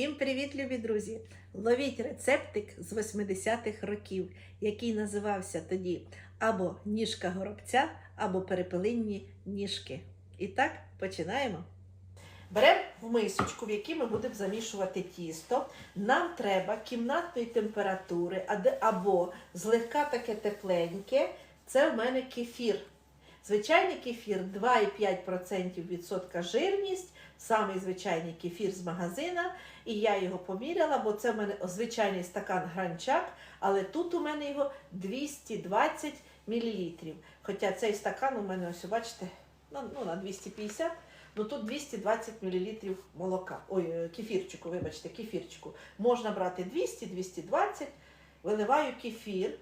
Всім привіт, любі друзі! Ловіть рецептик з 80-х років, який називався тоді або ніжка горобця, або перепелинні ніжки. І так, починаємо. Беремо в мисочку, в якій ми будемо замішувати тісто. Нам треба кімнатної температури або злегка таке тепленьке. Це в мене кефір. Звичайний кефір 2,5% відсотка жирність, самий звичайний кефір з магазина. І я його поміряла, бо це в мене звичайний стакан гранчак, але тут у мене його 220 мл. Хоча цей стакан у мене, ось бачите, ну, на 250, ну тут 220 мл молока. Ой, е, кефірчику, вибачте, кефірчику. Можна брати 200-220, виливаю кефір.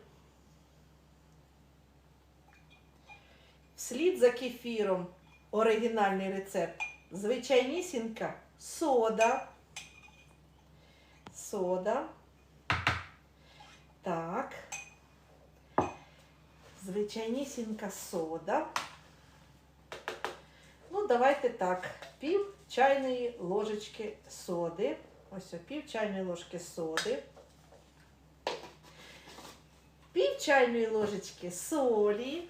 Вслід за кефіром оригінальний рецепт. Звичайнісінька сода. Сода. Так. Звичайнісінька сода. Ну, давайте так. Пів чайної ложечки соди. Ось о, пів чайної ложки соди. Пів чайної ложечки солі.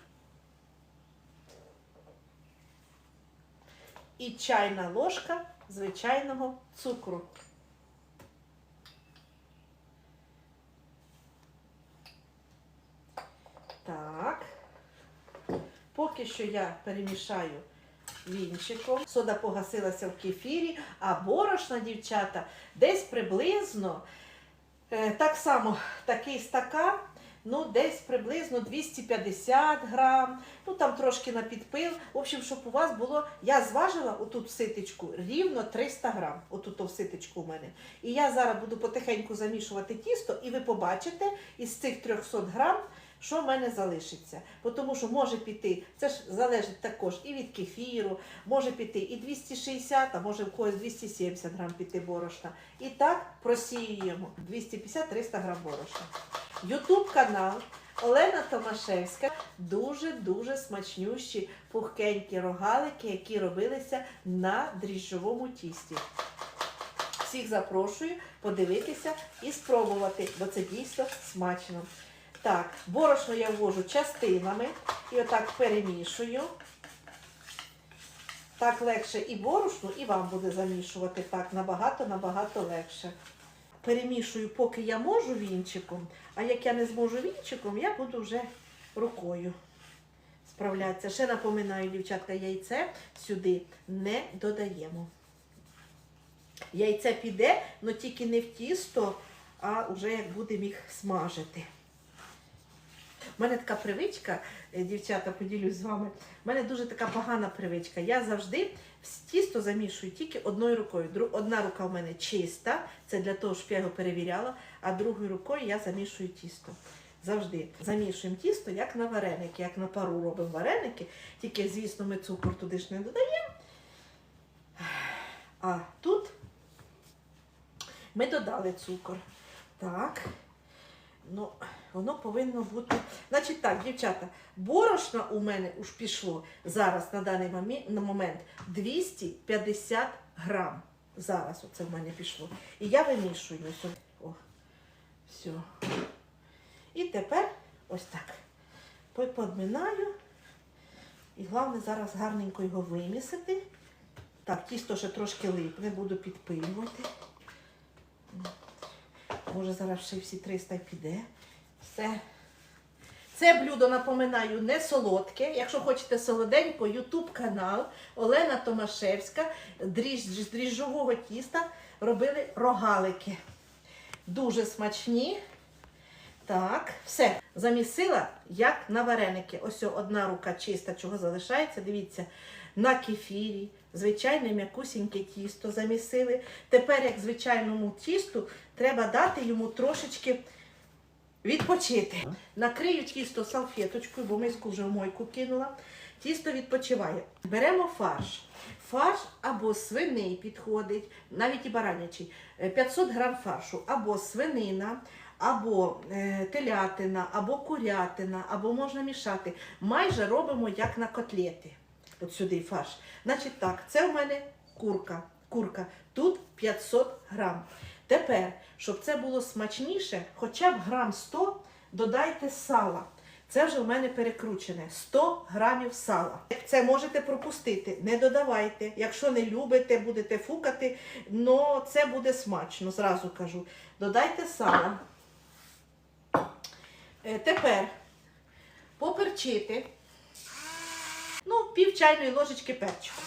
І чайна ложка звичайного цукру. Так. Поки що я перемішаю вінчиком. Сода погасилася в кефірі, а борошна, дівчата, десь приблизно е, так само такий стакан, ну десь приблизно 250 грам, ну там трошки на підпил. В общем, щоб у вас було, я зважила отут в ситечку рівно 300 грам, отут в ситечку у мене. І я зараз буду потихеньку замішувати тісто, і ви побачите із цих 300 грам, що в мене залишиться. Тому що може піти, це ж залежить також і від кефіру, може піти і 260, а може в когось 270 грам піти борошна. І так просіюємо 250-300 грам борошна. Ютуб канал Олена Томашевська. Дуже-дуже смачнющі пухкенькі рогалики, які робилися на дріжджовому тісті. Всіх запрошую подивитися і спробувати, бо це дійсно смачно. Так, борошно я ввожу частинами і отак перемішую. Так легше і борошну, і вам буде замішувати так набагато-набагато легше. Перемішую, поки я можу вінчиком, а як я не зможу вінчиком, я буду вже рукою справлятися. Ще напоминаю, дівчатка, яйце сюди не додаємо. Яйце піде, але тільки не в тісто, а вже як будемо їх смажити. У мене така привичка, е, дівчата, поділюсь з вами. У мене дуже така погана привичка. Я завжди тісто замішую тільки одною рукою. Одна рука в мене чиста, це для того, щоб я його перевіряла, а другою рукою я замішую тісто. Завжди замішуємо тісто, як на вареники, як на пару робимо вареники. Тільки, звісно, ми цукор туди ж не додаємо. А тут ми додали цукор. Так. Ну, воно повинно бути. Значить так, дівчата, борошна у мене уж пішло зараз на даний момент 250 грам. Зараз оце в мене пішло. І я вимішую. О, все. І тепер ось так. По- Подминаю. І головне зараз гарненько його вимісити. Так, тісто ще трошки липне, буду підпилювати. Може, зараз ще всі 300 піде. Все. Це блюдо, напоминаю, не солодке. Якщо хочете солоденько, YouTube канал Олена Томашевська дріж, з дріжджового тіста робили рогалики. Дуже смачні. Так, все. Замісила, як на вареники. Ось одна рука чиста, чого залишається. Дивіться, на кефірі, звичайне м'якусіньке тісто замісили. Тепер, як звичайному тісту, треба дати йому трошечки відпочити. Накрию тісто салфеточкою, бо миску вже в мойку кинула. Тісто відпочиває. Беремо фарш. Фарш або свиний підходить, навіть і баранячий. Е, 500 грам фаршу, або свинина, або е, телятина, або курятина, або можна мішати. Майже робимо як на котлети. От сюди фарш. Значить так, це в мене курка. курка. Тут 500 грам. Тепер, щоб це було смачніше, хоча б грам 100 додайте сала. Це вже в мене перекручене 100 грамів сала. Це можете пропустити, не додавайте. Якщо не любите, будете фукати, але це буде смачно, зразу кажу. Додайте сала. Е, Тепер поперчити. Ну, пів чайної ложечки перчику.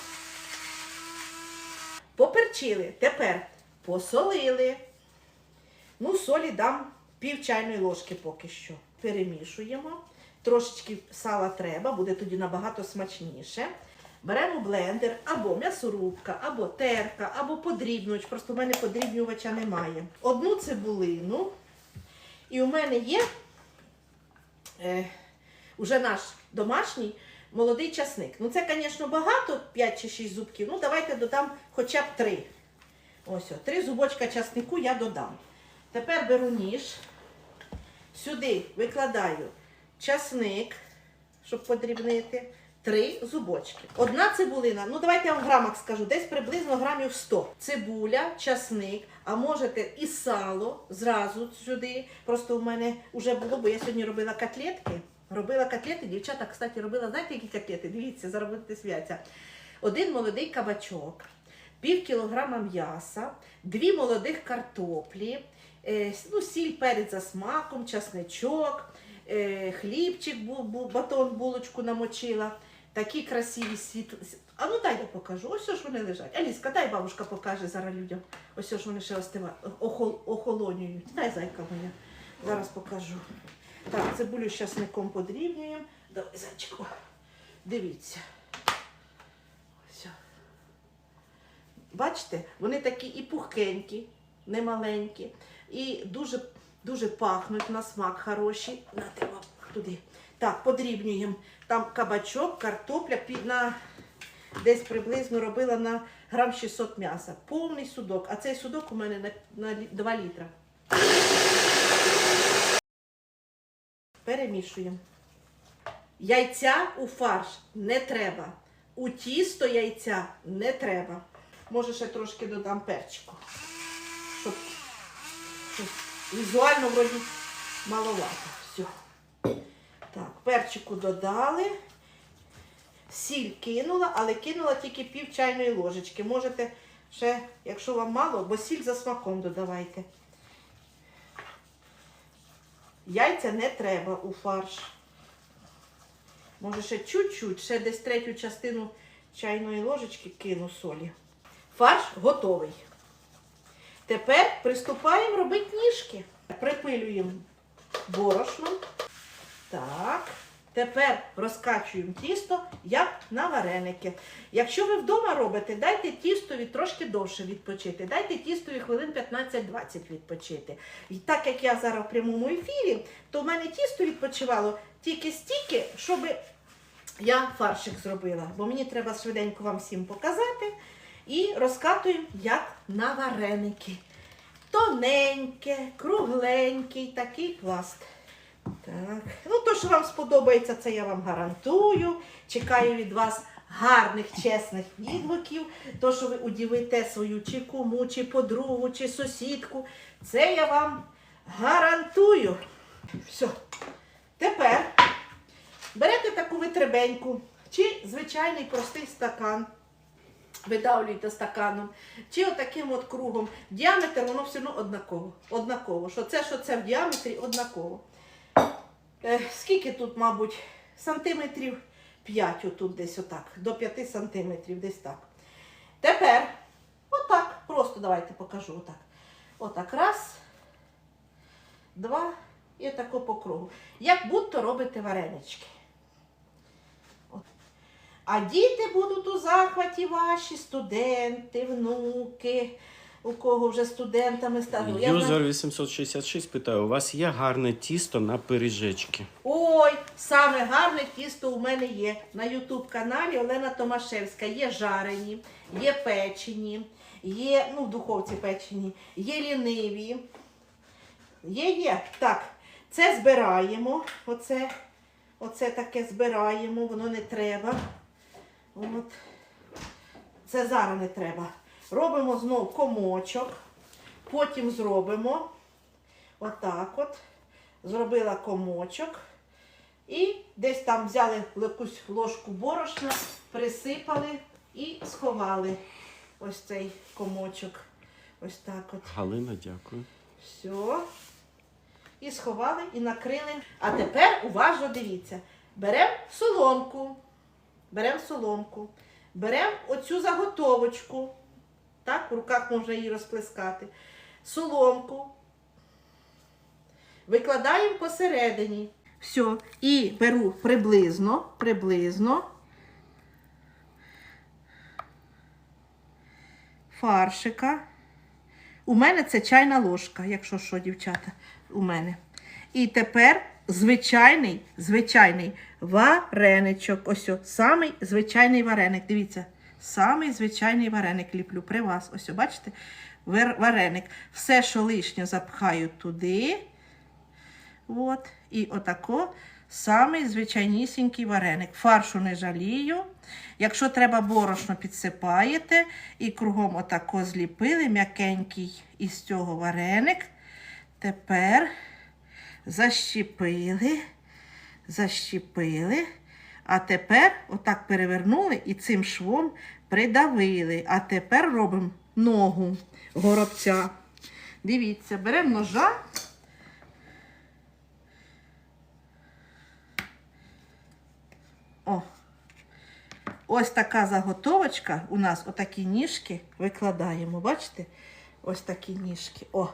Поперчили. Тепер посолили. Ну, солі дам пів чайної ложки поки що. Перемішуємо. Трошечки сала треба, буде тоді набагато смачніше. Беремо блендер або м'ясорубка, або терка, або подрібнювач. Просто в мене подрібнювача немає. Одну цибулину. І у мене є е, уже наш домашній молодий часник. Ну це, звісно, багато, 5 чи 6 зубків. Ну, давайте додам хоча б 3. Ось, 3 зубочка часнику я додам. Тепер беру ніж, сюди викладаю часник, щоб подрібнити. Три зубочки. Одна цибулина, ну давайте я в грамах скажу, десь приблизно грамів 100. Цибуля, часник, а можете і сало зразу сюди. Просто у мене вже було, бо я сьогодні робила котлетки. Робила котлети, дівчата, кстати, робила, знаєте, які котлети? Дивіться, зараз будете. Один молодий кабачок, пів кілограма м'яса, дві молодих картоплі, е, ну, сіль, перець за смаком, часничок, е, хлібчик, батон, булочку намочила. Такі красиві світлі. А ну дай я покажу. Ось що ж вони лежать. Аліска, дай бабушка покаже зараз людям. Ось що ж вони ще остива... охол... охолонюють. Дай зайка моя. Зараз покажу. Так, цибулю з часником подрібнюємо. Давай, зайчику. Дивіться. Бачите, вони такі і пухкенькі, не маленькі, і дуже, дуже пахнуть на смак хороші. На треба туди. Так, подрібнюємо. Там кабачок, картопля під на десь приблизно робила на грам 600 м'яса. Повний судок. А цей судок у мене на, на 2 літра. Перемішуємо. Яйця у фарш не треба. У тісто яйця не треба. Може, ще трошки додам перчику. Щоб, візуально вроді маловато. Все. Так, перчику додали. Сіль кинула, але кинула тільки пів чайної ложечки. Можете ще, якщо вам мало, бо сіль за смаком додавайте. Яйця не треба у фарш. Може ще чуть-чуть, ще десь третю частину чайної ложечки кину солі. Фарш готовий. Тепер приступаємо робити ніжки. Припилюємо борошном. Так. Тепер розкачуємо тісто, як на вареники. Якщо ви вдома робите, дайте тістові трошки довше відпочити. Дайте тістові хвилин 15-20 відпочити. І так як я зараз в прямому ефірі, то в мене тісто відпочивало тільки стільки, щоб я фаршик зробила. Бо мені треба швиденько вам всім показати. І розкатуємо як на вареники. Тоненьке, кругленький такий пласт. Так. Ну, то, що вам сподобається, це я вам гарантую. Чекаю від вас гарних, чесних відгуків. То, що ви удивите свою чи куму, чи подругу, чи сусідку. Це я вам гарантую. Все. Тепер берете таку витребеньку, чи звичайний простий стакан. Видавлюєте стаканом, чи отаким от кругом. Діаметр воно все одно однаково. однаково. Що це, що це в діаметрі однаково. Е, скільки тут, мабуть, сантиметрів 5 отут десь отак, до 5 сантиметрів, десь так. Тепер, отак, просто давайте покажу отак. Отак, раз, два і отако по кругу. Як будто робите варенички. А діти будуть у захваті ваші, студенти, внуки, у кого вже студентами стали. Юзер 866 питає, у вас є гарне тісто на пиріжечки? Ой, саме гарне тісто у мене є на Ютуб каналі Олена Томашевська. Є жарені, є печені, є, ну, в духовці печені, є ліниві. Є, є. Так, це збираємо. Оце, оце таке збираємо, воно не треба. От. Це зараз не треба. Робимо знов комочок, потім зробимо отак от. Зробила комочок. І десь там взяли якусь ложку борошна, присипали і сховали ось цей комочок. Ось так от. Галина, дякую. Все. І сховали, і накрили. А тепер уважно дивіться. Беремо соломку. Беремо соломку. Беремо оцю заготовочку. Так, в руках можна її розплескати. Соломку. Викладаємо посередині. Все. І беру приблизно, приблизно. Фаршика. У мене це чайна ложка, якщо що, дівчата, у мене. І тепер звичайний, звичайний вареничок. Ось, о, самий звичайний вареник. Дивіться, самий звичайний вареник ліплю при вас. Ось, о, бачите? Вареник. Все, що лишнє, запхаю туди. От. І отако самий звичайнісінький вареник. Фаршу не жалію. Якщо треба борошно, підсипаєте і кругом отако зліпили м'якенький із цього вареник. Тепер защіпили, защіпили. А тепер отак перевернули і цим швом придавили. А тепер робимо ногу горобця. Дивіться, беремо ножа. О, Ось така заготовочка. У нас отакі ніжки викладаємо. Бачите? Ось такі ніжки. О,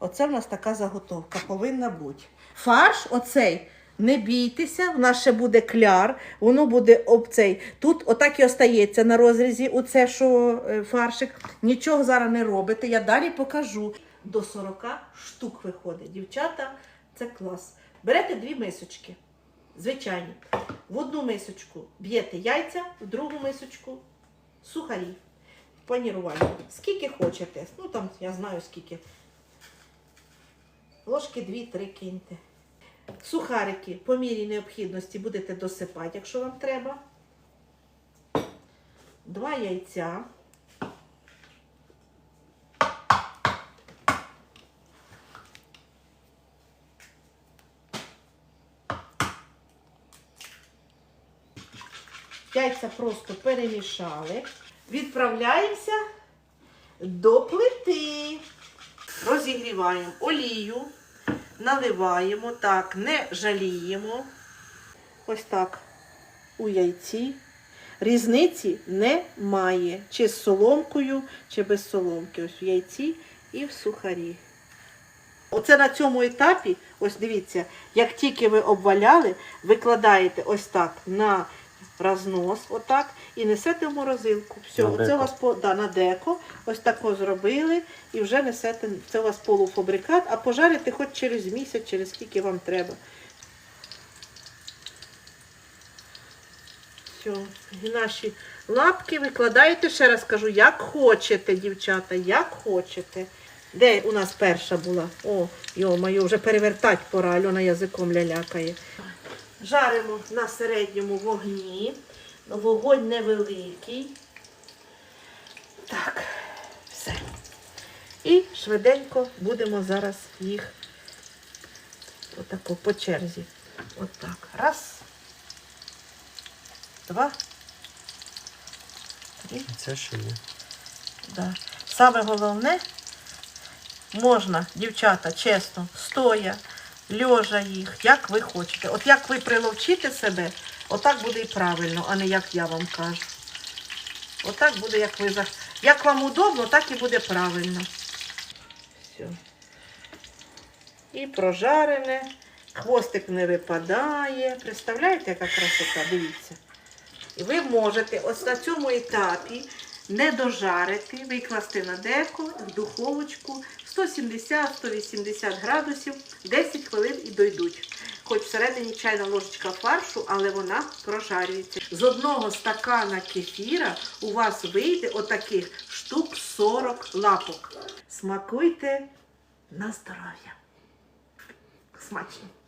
оце в нас така заготовка повинна бути. Фарш оцей. Не бійтеся, в нас ще буде кляр, воно буде об цей. Тут отак і остається на розрізі, оце що е, фаршик. Нічого зараз не робите. Я далі покажу. До 40 штук виходить. Дівчата, це клас. Берете дві мисочки. Звичайні. В одну мисочку б'єте яйця, в другу мисочку сухарі. Панірування. Скільки хочете. Ну там я знаю скільки. Ложки 2-3 киньте. Сухарики по мірі необхідності будете досипати, якщо вам треба. Два яйця. Яйця просто перемішали. Відправляємося до плити. Розігріваємо олію, наливаємо так, не жаліємо. Ось так у яйці. Різниці немає. Чи з соломкою, чи без соломки. Ось в яйці і в сухарі. Оце на цьому етапі, ось дивіться, як тільки ви обваляли, викладаєте ось так на рознос, отак, і несете в морозилку. Все, На оце у вас по, да, на деко, ось тако зробили, і вже несете, це у вас полуфабрикат, а пожарите хоч через місяць, через скільки вам треба. Все, і наші лапки викладаєте, ще раз кажу, як хочете, дівчата, як хочете. Де у нас перша була? О, йо-моє, вже перевертати пора, Альона язиком лялякає. Жаримо на середньому вогні. Вогонь невеликий. Так, все. І швиденько будемо зараз їх отако по черзі. Отак. Раз. Два. Три. Це ще є. Да. Саме головне, можна, дівчата, чесно, стоя, льожа їх, як ви хочете. От як ви приловчите себе, отак буде і правильно, а не як я вам кажу. Отак буде, як ви. Як вам удобно, так і буде правильно. Все. І прожарене, хвостик не випадає. Представляєте, яка красота? Дивіться. І ви можете ось на цьому етапі не дожарити, викласти на деко в духовочку 170-180 градусів, 10 хвилин і дойдуть. Хоч всередині чайна ложечка фаршу, але вона прожарюється. З одного стакана кефіра у вас вийде отаких штук 40 лапок. Смакуйте на здоров'я. Смачно.